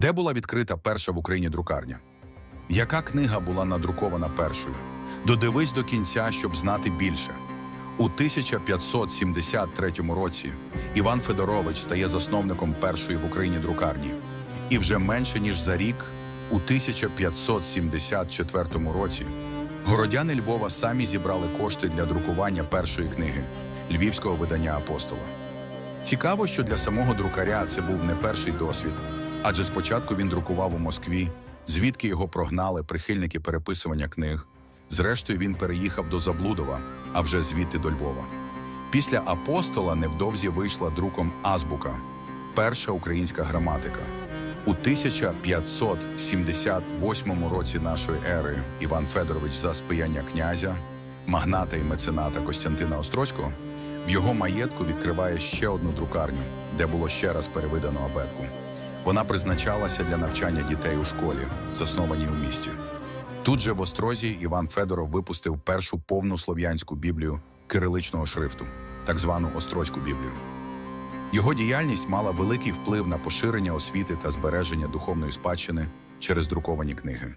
Де була відкрита перша в Україні друкарня? Яка книга була надрукована першою? Додивись до кінця, щоб знати більше. У 1573 році Іван Федорович стає засновником першої в Україні друкарні. І вже менше ніж за рік, у 1574 році, городяни Львова самі зібрали кошти для друкування першої книги львівського видання апостола. Цікаво, що для самого друкаря це був не перший досвід, адже спочатку він друкував у Москві, звідки його прогнали прихильники переписування книг. Зрештою, він переїхав до Заблудова, а вже звідти до Львова. Після апостола невдовзі вийшла друком Азбука, перша українська граматика. У 1578 році нашої ери Іван Федорович за спияння князя, магната і мецената Костянтина Острозького в його маєтку відкриває ще одну друкарню, де було ще раз перевидано абетку. Вона призначалася для навчання дітей у школі, заснованій у місті. Тут же в Острозі Іван Федоров випустив першу повну слов'янську біблію кириличного шрифту, так звану Острозьку біблію. Його діяльність мала великий вплив на поширення освіти та збереження духовної спадщини через друковані книги.